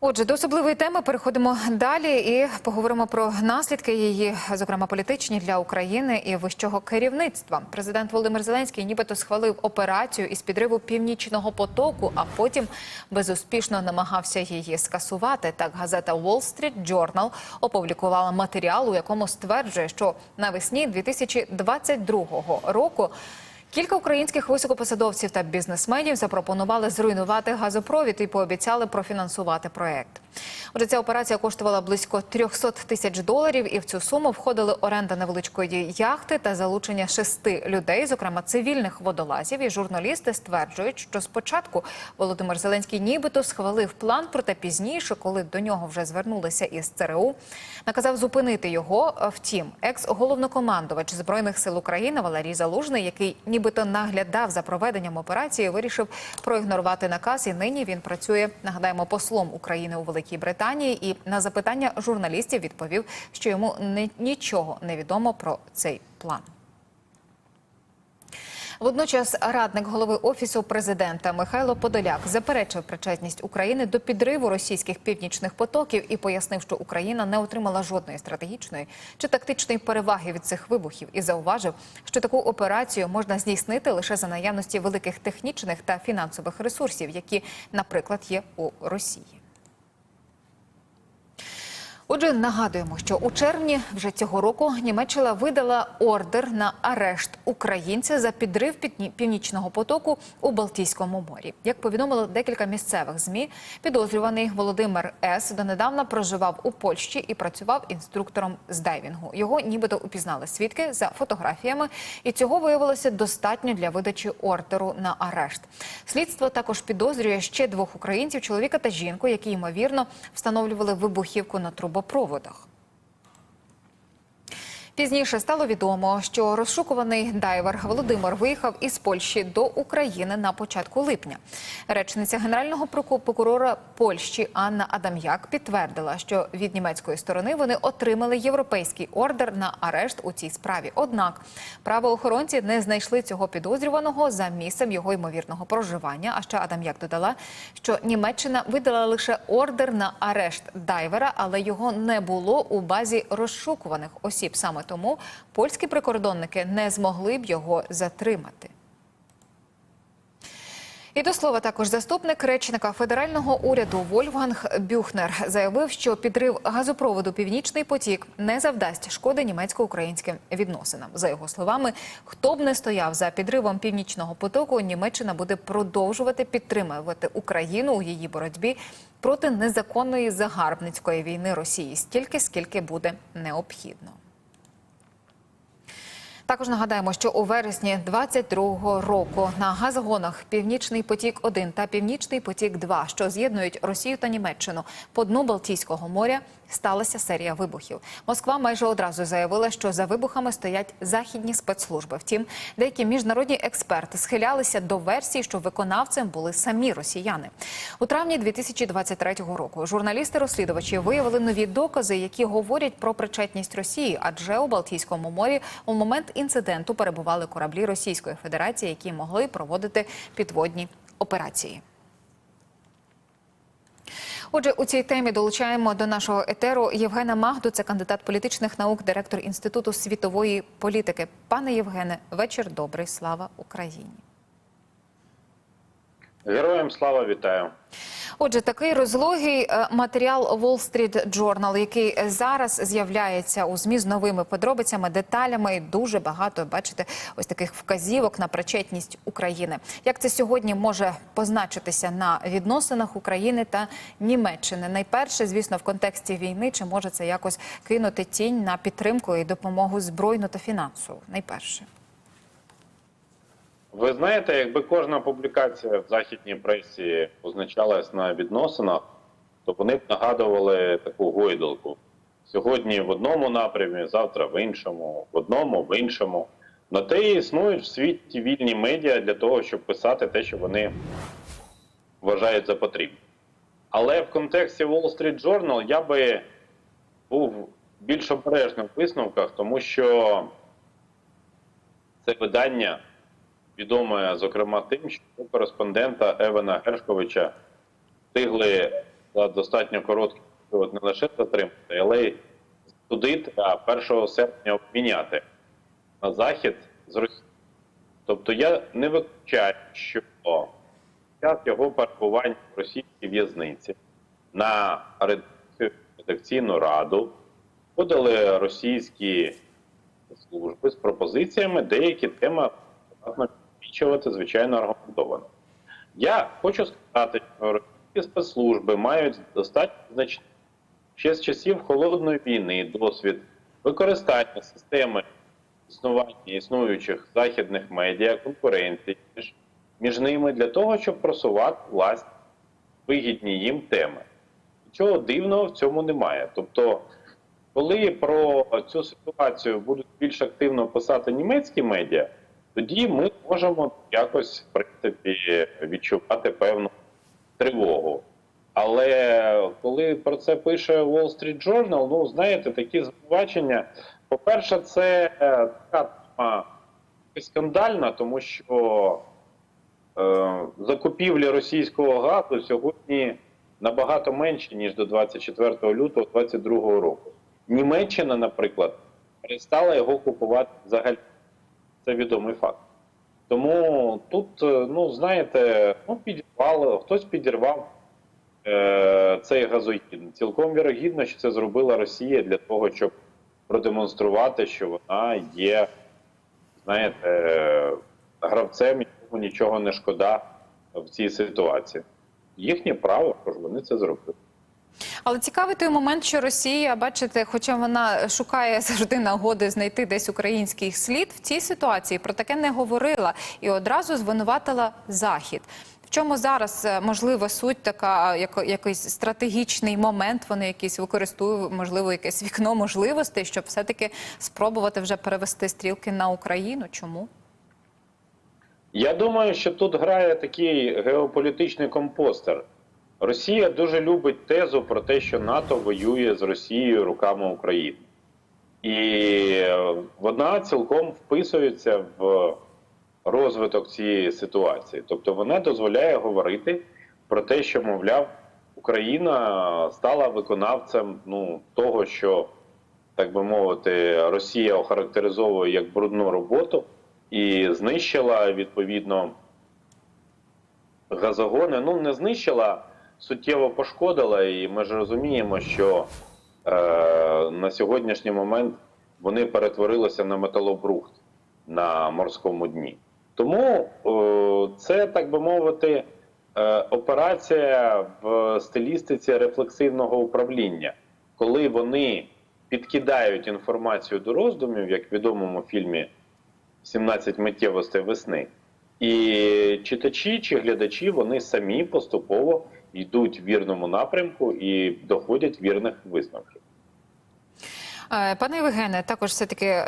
Отже, до особливої теми переходимо далі і поговоримо про наслідки її, зокрема політичні для України і вищого керівництва. Президент Володимир Зеленський нібито схвалив операцію із підриву північного потоку, а потім безуспішно намагався її скасувати. Так, газета Wall Street Journal опублікувала матеріал, у якому стверджує, що навесні 2022 року. Кілька українських високопосадовців та бізнесменів запропонували зруйнувати газопровід і пообіцяли профінансувати проект. Отже, ця операція коштувала близько 300 тисяч доларів, і в цю суму входили оренда невеличкої яхти та залучення шести людей, зокрема цивільних водолазів. І журналісти стверджують, що спочатку Володимир Зеленський нібито схвалив план, проте пізніше, коли до нього вже звернулися із ЦРУ, наказав зупинити його. Втім, екс-головнокомандувач збройних сил України Валерій Залужний, який нібито наглядав за проведенням операції, вирішив проігнорувати наказ. І нині він працює, нагадаємо, послом України у Великій Британії. І на запитання журналістів відповів, що йому нічого не відомо про цей план. Водночас радник голови офісу президента Михайло Подоляк заперечив причетність України до підриву російських північних потоків і пояснив, що Україна не отримала жодної стратегічної чи тактичної переваги від цих вибухів, і зауважив, що таку операцію можна здійснити лише за наявності великих технічних та фінансових ресурсів, які, наприклад, є у Росії. Отже, нагадуємо, що у червні вже цього року Німеччина видала ордер на арешт українця за підрив північного потоку у Балтійському морі. Як повідомило декілька місцевих змі, підозрюваний Володимир С. донедавна проживав у Польщі і працював інструктором з дайвінгу. Його нібито упізнали свідки за фотографіями, і цього виявилося достатньо для видачі ордеру на арешт. Слідство також підозрює ще двох українців, чоловіка та жінку, які ймовірно встановлювали вибухівку на трубопроводах. Пізніше стало відомо, що розшукуваний дайвер Володимир виїхав із Польщі до України на початку липня. Речниця генерального проку- прокурора Польщі Анна Адам'як підтвердила, що від німецької сторони вони отримали європейський ордер на арешт у цій справі. Однак правоохоронці не знайшли цього підозрюваного за місцем його ймовірного проживання. А ще Адам'як додала, що Німеччина видала лише ордер на арешт дайвера, але його не було у базі розшукуваних осіб. Саме тому польські прикордонники не змогли б його затримати. І до слова, також заступник речника федерального уряду Вольфганг Бюхнер заявив, що підрив газопроводу Північний потік не завдасть шкоди німецько-українським відносинам. За його словами, хто б не стояв за підривом північного потоку, Німеччина буде продовжувати підтримувати Україну у її боротьбі проти незаконної загарбницької війни Росії стільки, скільки буде необхідно. Також нагадаємо, що у вересні 22-го року на газогонах Північний потік 1 та Північний потік 2 що з'єднують Росію та Німеччину по дну Балтійського моря, сталася серія вибухів. Москва майже одразу заявила, що за вибухами стоять західні спецслужби. Втім, деякі міжнародні експерти схилялися до версії, що виконавцем були самі росіяни. У травні 2023 року журналісти-розслідувачі виявили нові докази, які говорять про причетність Росії, адже у Балтійському морі у момент інциденту перебували кораблі Російської Федерації, які могли проводити підводні операції. Отже, у цій темі долучаємо до нашого етеру Євгена Магду, це кандидат політичних наук, директор інституту світової політики. Пане Євгене, вечір добрий. Слава Україні. Героям слава вітаю. Отже, такий розлогий е, матеріал Wall Street Journal, який зараз з'являється у змі з новими подробицями, деталями і дуже багато бачите ось таких вказівок на причетність України. Як це сьогодні може позначитися на відносинах України та Німеччини? Найперше, звісно, в контексті війни, чи може це якось кинути тінь на підтримку і допомогу збройну та фінансову? Найперше. Ви знаєте, якби кожна публікація в західній пресі позначалась на відносинах, то вони б нагадували таку гойдалку. Сьогодні в одному напрямі, завтра в іншому, в одному, в іншому. На те і існують в світі вільні медіа для того, щоб писати те, що вони вважають за потрібне. Але в контексті Wall Street Journal я би був більш обережним в висновках, тому що це видання відоме, зокрема, тим, що кореспондента Евана Гершковича встигли за достатньо короткий період не лише затримати, але й судити, а 1 серпня обміняти на захід з Росії. Тобто я не виключаю, що час його перебування в російській в'язниці на редакційну раду подали російські служби з пропозиціями, деякі теми підвищувати, звичайно, аргументовано. Я хочу сказати, що російські спецслужби мають достатньо значний ще з часів холодної війни досвід використання системи існування існуючих західних медіа, конкуренції між ними для того, щоб просувати власні вигідні їм теми. Нічого дивного в цьому немає. Тобто, коли про цю ситуацію будуть більш активно писати німецькі медіа, тоді ми можемо якось в принципі відчувати певну тривогу. Але коли про це пише Wall Street Journal, ну знаєте, такі звинувачення. По-перше, це е, така тема скандальна, тому що е, закупівлі російського газу сьогодні набагато менші, ніж до 24 лютого 2022 року. Німеччина, наприклад, перестала його купувати взагалі. Це відомий факт. Тому тут, е, ну знаєте, ну підірвало, хтось підірвав е, цей газогін. Цілком вірогідно, що це зробила Росія для того, щоб продемонструвати, що вона є, знаєте, гравцем, якому нічого не шкода в цій ситуації. Їхнє право, тож вони це зробили. Але цікавий той момент, що Росія, бачите, хоча вона шукає завжди нагоди знайти десь український слід, в цій ситуації про таке не говорила і одразу звинуватила Захід. В чому зараз е, можливо суть така, як, якийсь стратегічний момент? Вони якісь використовують, можливо, якесь вікно можливостей, щоб все-таки спробувати вже перевести стрілки на Україну. Чому? Я думаю, що тут грає такий геополітичний компостер. Росія дуже любить тезу про те, що НАТО воює з Росією руками України. І вона цілком вписується в розвиток цієї ситуації. Тобто вона дозволяє говорити про те, що, мовляв, Україна стала виконавцем ну, того, що, так би мовити, Росія охарактеризовує як брудну роботу і знищила відповідно газогони. Ну, не знищила, суттєво пошкодила, і ми ж розуміємо, що е, на сьогоднішній момент вони перетворилися на металобрухт на морському дні. Тому е, це, так би мовити, е, операція в стилістиці рефлексивного управління, коли вони підкидають інформацію до роздумів, як в відомому фільмі 17 миттєвостей весни. І читачі чи глядачі вони самі поступово йдуть в вірному напрямку і доходять вірних висновків. Е, Пане Євгене, також все таки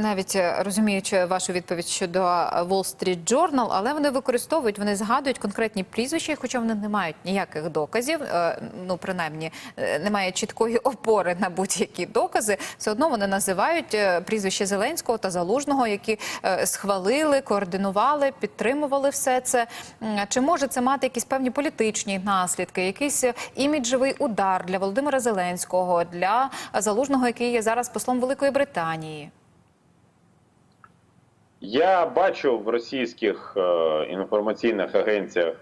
навіть е, розуміючи вашу відповідь щодо Wall Street Journal, але вони використовують, вони згадують конкретні прізвища, хоча вони не мають ніяких доказів. е, Ну принаймні немає чіткої опори на будь-які докази. Все одно вони називають прізвище Зеленського та Залужного, які схвалили, координували, підтримували все це. Чи може це мати якісь певні політичні наслідки, якийсь іміджевий удар для Володимира Зеленського, для Залужного, який є зараз послом Великої Британії? Я бачу в російських е, інформаційних агенціях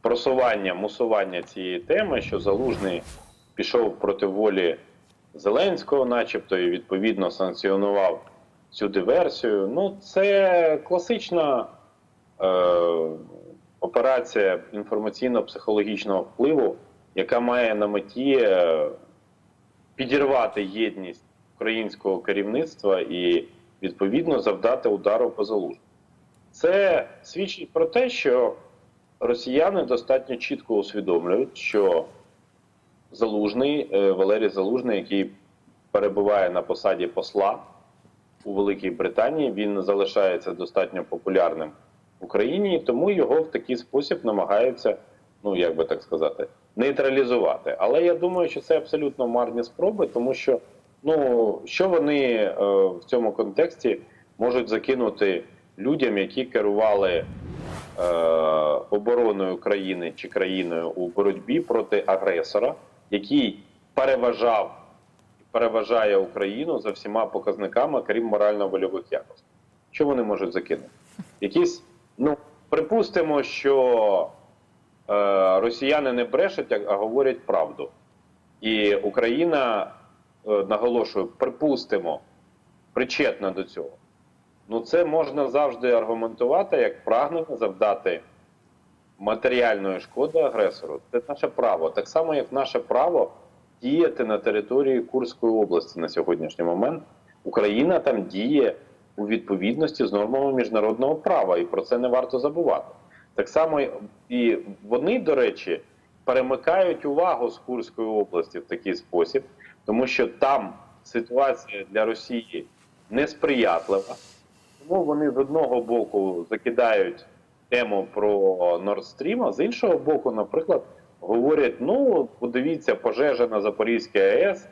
просування, мусування цієї теми, що Залужний пішов проти волі Зеленського, начебто, і відповідно санкціонував цю диверсію. Ну, це класична е, операція інформаційно-психологічного впливу, яка має на меті е, підірвати єдність українського керівництва і відповідно завдати удару по залужному. Це свідчить про те, що росіяни достатньо чітко усвідомлюють, що Залужний, е, Валерій Залужний, який перебуває на посаді посла у Великій Британії, він залишається достатньо популярним в Україні, тому його в такий спосіб намагаються, ну як би так сказати, нейтралізувати. Але я думаю, що це абсолютно марні спроби, тому що ну що вони е, в цьому контексті можуть закинути людям, які керували е, обороною країни чи країною у боротьбі проти агресора, який переважав переважає Україну за всіма показниками, крім морально-вольових якостей. Що вони можуть закинути? Якісь, ну припустимо, що росіяни не брешуть, а- а говорять правду. І Україна, е, наголошую, припустимо, причетна до цього. Ну, це можна завжди аргументувати як прагнення завдати матеріальної шкоди агресору. Це наше право. Так само, як наше право діяти на території Курської області на сьогоднішній момент. Україна там діє у відповідності з нормами міжнародного права, і про це не варто забувати. Так само і вони, до речі, перемикають увагу з Курської області в такий спосіб, тому що там ситуація для Росії несприятлива. Тому вони з одного боку закидають тему про Nord Stream, а з іншого боку, наприклад, говорять: ну, подивіться, пожежа на Запорізькій АЕС,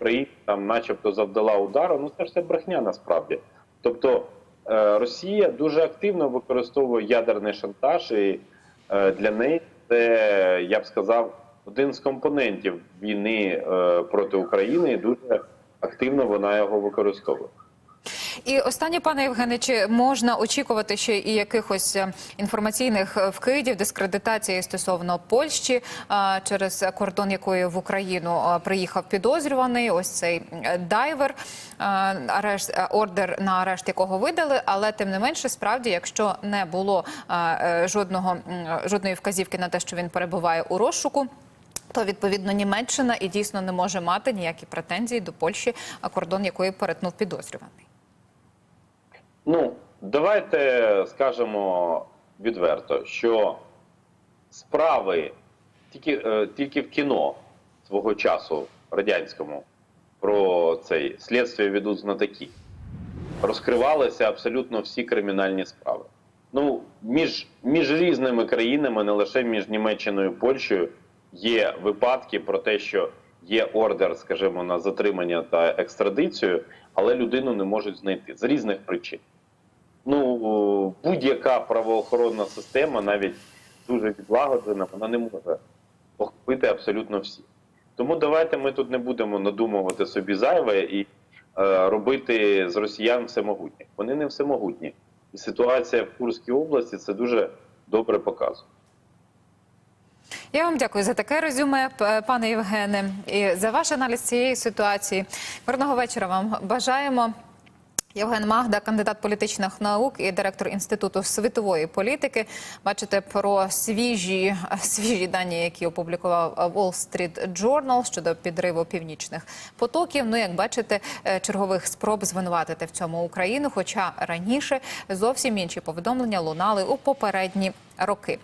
Україна там, начебто, завдала удару. Ну це ж все брехня насправді. Тобто Росія дуже активно використовує ядерний шантаж, і е, для неї це, я б сказав, один з компонентів війни е, проти України, і дуже активно вона його використовує. І останнє, пане Євгене, чи можна очікувати ще і якихось е, інформаційних е, вкидів, дискредитації стосовно Польщі, е, через кордон якої в Україну приїхав підозрюваний, ось цей дайвер, арешт, ордер на арешт якого видали, але тим не менше, справді, якщо не було жодного жодної вказівки на те, що він перебуває у розшуку. То відповідно Німеччина і дійсно не може мати ніякі претензії до Польщі, кордон якої перетнув підозрюваний. Ну, давайте скажемо відверто, що справи тільки, е, тільки в кіно свого часу радянському про цей слідство ведуть знатоки. Розкривалися абсолютно всі кримінальні справи. Ну, між, між різними країнами, не лише між Німеччиною і Польщею, є випадки про те, що є ордер, скажімо, на затримання та екстрадицію, але людину не можуть знайти з різних причин. Ну, будь-яка правоохоронна система, навіть дуже відлагоджена, вона не може охопити абсолютно всі. Тому давайте ми тут не будемо надумувати собі зайве і е, робити з росіян всемогутніх. Вони не всемогутні. І ситуація в Курській області це дуже добре показує. Я вам дякую за таке резюме, пане Євгене, і за ваш аналіз цієї ситуації. Мирного вечора вам бажаємо. Євген Магда, кандидат політичних наук і директор інституту світової політики. Бачите про свіжі свіжі дані, які опублікував Wall Street Journal щодо підриву північних потоків. Ну, як бачите, е, чергових спроб звинуватити в цьому Україну. Хоча раніше зовсім інші повідомлення лунали у попередні роки.